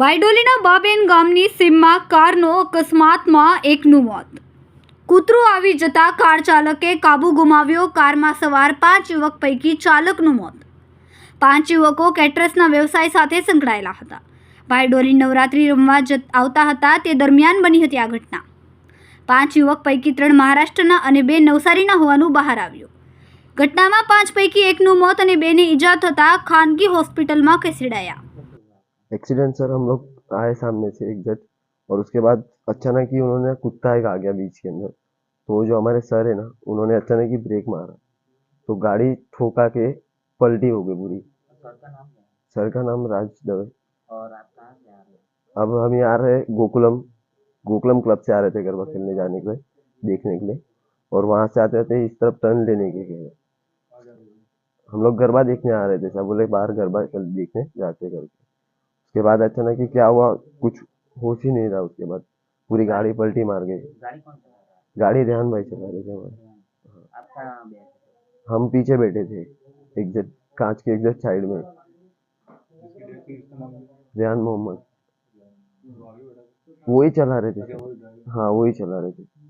બાયડોલીના બાબેન ગામની સીમમાં કારનો અકસ્માતમાં એકનું મોત. કૂતરું આવી જતા કાર ચાલકે કાબુ ગુમાવ્યો, કારમાં સવાર પાંચ યુવક પૈકી ચાલકનું મોત. પાંચ યુવકો કેટરસના વ્યવસાય સાથે સંકળાયેલા હતા. બાયડોલી નવરાત્રિ રમવા આવતા હતા, તે દરમિયાન બની હતી આ ઘટના. પાંચ યુવક પૈકી ત્રણ મહારાષ્ટ્રના અને બે નવસારીના હોવાનું બહાર આવ્યું. ઘટનામાં પાંચ પૈકી એકનું મોત અને બેને ઈજા થતાં ખાનગી હોસ્પિટલમાં ખસેડાયા. एक्सीडेंट सर हम लोग आए सामने से एक एग्जैक्ट और उसके बाद अचानक ही उन्होंने कुत्ता एक आ गया बीच के अंदर। तो जो हमारे सर है ना उन्होंने अचानक ही ब्रेक मारा। तो गाड़ी ठोका के पलटी हो गई पूरी। सर का नाम क्या सर का नाम राज दवे। और आप कहाँ से आ रहे हो? अब हम यहाँ आ रहे गोकुलम गोकुलम क्लब से आ रहे थे गरबा खेलने जाने के लिए देखने के लिए। और वहाँ से आते आते इस तरफ़ टर्न लेने के लिए हम लोग गरबा देखने आ रहे थे सब बोले बाहर गरबा देखने जाते करके। उसके बाद अचानक ही क्या हुआ कुछ होश ही नहीं रहा उसके बाद। पूरी गाड़ी पलटी मार गई गाड़ी ध्यान भाई चला रहे हमारे। थे? हम पीछे बैठे थे एग्जैक्ट कांच के एग्जैक्ट साइड में। रेहान मोहम्मद। वो ही चला रहे थे। हाँ वो ही चला रहे थे।